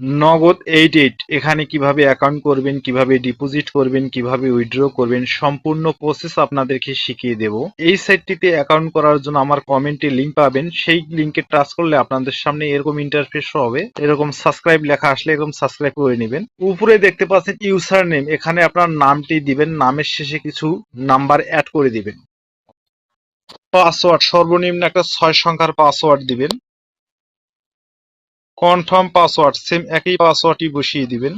নগদ eight eight এখানে কীভাবে অ্যাকাউন্ট করবেন, কীভাবে ডিপোজিট করবেন, কীভাবে উইথড্র করবেন, সম্পূর্ণ প্রসেস আপনাদেরকে শিখিয়ে দেব। এই সাইটটিতে অ্যাকাউন্ট করার জন্য আমার কমেন্টে লিংক পাবেন। সেই লিংকে টাচ করলে আপনাদের সামনে এরকম ইন্টারফেস হবে। এরকম সাবস্ক্রাইব লেখা আসলে এরকম সাবস্ক্রাইব করে নেবেন। উপরে দেখতে পাচ্ছেন ইউজার নেম এখানে আপনার নামটি দিবেন, নামের শেষে কিছু নাম্বার অ্যাড করে দিবেন। পাসওয়ার্ড, সর্বনিম্ন একটা ছয় সংখ্যার পাসওয়ার্ড দিবেন। কনফার্ম পাসওয়ার্ড, সেম একই পাসওয়ার্ডই বসিয়ে দিবেন।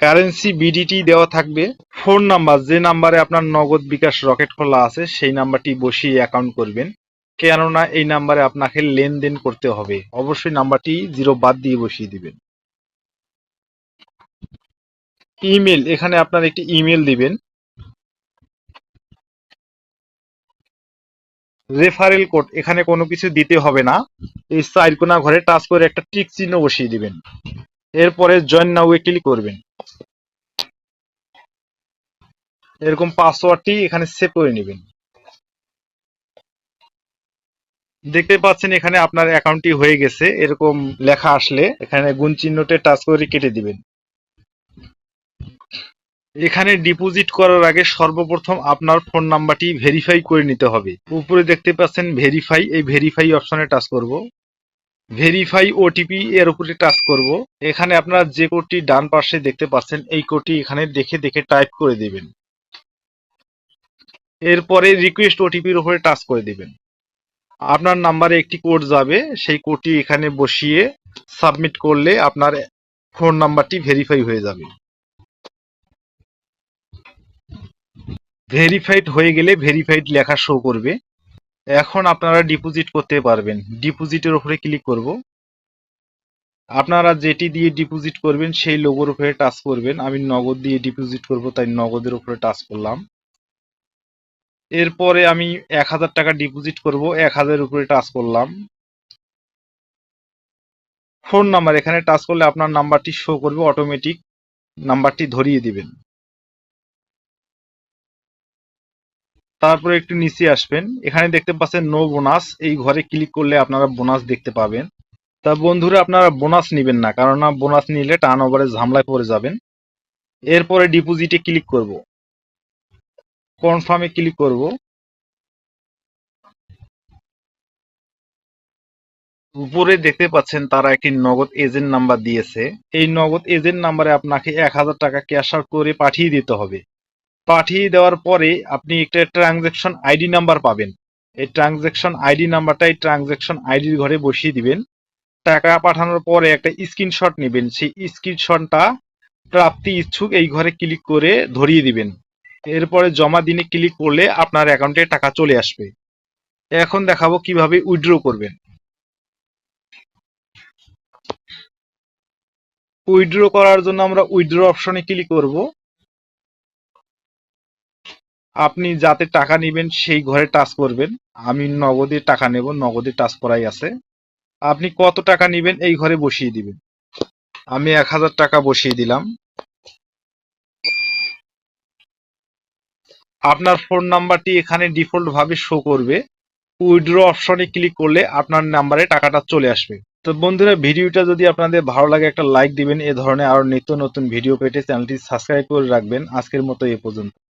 কারেন্সি বিডিটি দেওয়া থাকবে। ফোন নাম্বার, যে নাম্বারে আপনার নগদ বিকাশ রকেট খোলা আছে, সেই নাম্বারটি বসিয়ে অ্যাকাউন্ট করবেন। কেননা এই নাম্বারে আপনাকে লেনদেন করতে হবে। অবশ্যই নাম্বারটি জিরো বাদ দিয়ে বসিয়ে দিবেন। ইমেল এখানে আপনার একটি ইমেল দিবেন। রেফারেল কোড, এখানে কোনো কিছু দিতে হবে না। এই চার কোনা ঘরে টাচ করে একটা টিক চিহ্ন বসিয়ে দিবেন। এরপরে জয়েন নাও এ ক্লিক করবেন। এরকম পাসওয়ার্ডটি এখানে সেভ করে নেবেন। দেখতে পাচ্ছেন এখানে আপনার অ্যাকাউন্টটি হয়ে গেছে। এরকম লেখা আসলে এখানে গুণ চিহ্নতে টাচ করে কেটে দিবেন। এখানে ডিপোজিট করার আগে সর্বপ্রথম আপনার ফোন নাম্বারটি ভেরিফাই করে নিতে হবে। উপরে দেখতে পাচ্ছেন ভেরিফাই এই ভেরিফাই অপশনে টাচ করব। ভেরিফাই ওটিপি এর উপরে টাচ করব। এখানে আপনার যে কোডটি ডান পাশে দেখতে পাচ্ছেন, এই কোডটি এখানে দেখে দেখে টাইপ করে দেবেন। এরপরে রিকোয়েস্ট ওটিপির উপরে টাচ করে দেবেন। আপনার নাম্বারে একটি কোড যাবে, সেই কোডটি এখানে বসিয়ে সাবমিট করলে আপনার ফোন নাম্বারটি ভেরিফাই হয়ে যাবে। ভেরিফাইড হয়ে গেলে ভেরিফাইড লেখা শো করবে। এখন আপনারা ডিপোজিট করতে পারবেন। ডিপোজিটের উপরে ক্লিক করব। আপনারা যেটি দিয়ে ডিপোজিট করবেন, সেই লোগোর উপরে টাচ করবেন। আমি নগদ দিয়ে ডিপোজিট করব, তাই নগদের উপরে টাচ করলাম। এরপরে আমি এক হাজার টাকা ডিপোজিট করব, এক হাজার উপরে টাচ করলাম। ফোন নাম্বার এখানে টাচ করলে আপনার নাম্বারটি শো করবে অটোমেটিক নাম্বারটি ধরিয়ে দিবেন। তারপরে একটু নিচে আসবেন। এখানে দেখতে পাচ্ছেন নো বোনাস এই ঘরে ক্লিক করলে আপনারা বোনাস দেখতে পাবেন। তা বন্ধুরা, আপনারা বোনাস নেবেন না কারণ না বোনাস নিলে টার্ন ওভারে ঝামলায় পড়ে যাবেন। এরপরে ডিপোজিটে ক্লিক করব। কনফার্মে ক্লিক করব। উপরে দেখতে পাচ্ছেন তারা একটি নগদ এজেন্ট নাম্বার দিয়েছে। এই নগদ এজেন্ট নাম্বারে আপনাকে এক হাজার টাকা ক্যাশ আউট করে পাঠিয়ে দিতে হবে। পাঠিয়ে দেওয়ার পরে আপনি একটা ট্রানজ্যাকশন আইডি নাম্বার পাবেন। এই ট্রানজ্যাকশন আইডি নাম্বারটা এই ট্রানজ্যাকশন আইডির ঘরে বসিয়ে দিবেন। টাকা পাঠানোর পরে একটা স্ক্রিনশট নেবেন। সেই স্ক্রিনশটটা প্রাপ্তি ইচ্ছুক এই ঘরে ক্লিক করে ধরিয়ে দিবেন। এরপরে জমা দিনে ক্লিক করলে আপনার অ্যাকাউন্টে টাকা চলে আসবে। এখন দেখাবো কীভাবে উইথড্র করবেন। উইথড্র করার জন্য আমরা উইথড্র অপশনে ক্লিক করব। আপনি যাতে টাকা নেবেন, সেই ঘরে টাচ করবেন। আমি নগদে টাকা নেব, নগদে টাচ করাই আছে। আপনি কত টাকা নেবেন, এই ঘরে বসিয়ে দিবেন। আমি এক হাজার টাকা বসিয়ে দিলাম। আপনার ফোন নাম্বারটি এখানে ডিফল্ট ভাবে শো করবে। উইথড্র অপশনে ক্লিক করলে আপনার নাম্বারে টাকাটা চলে আসবে। তো বন্ধুরা, ভিডিওটা যদি আপনাদের ভালো লাগে, একটা লাইক দিবেন। এ ধরনের আরও নিত্য নতুন ভিডিও পেতে চ্যানেলটি সাবস্ক্রাইব করে রাখবেন। আজকের মতো এ পর্যন্ত।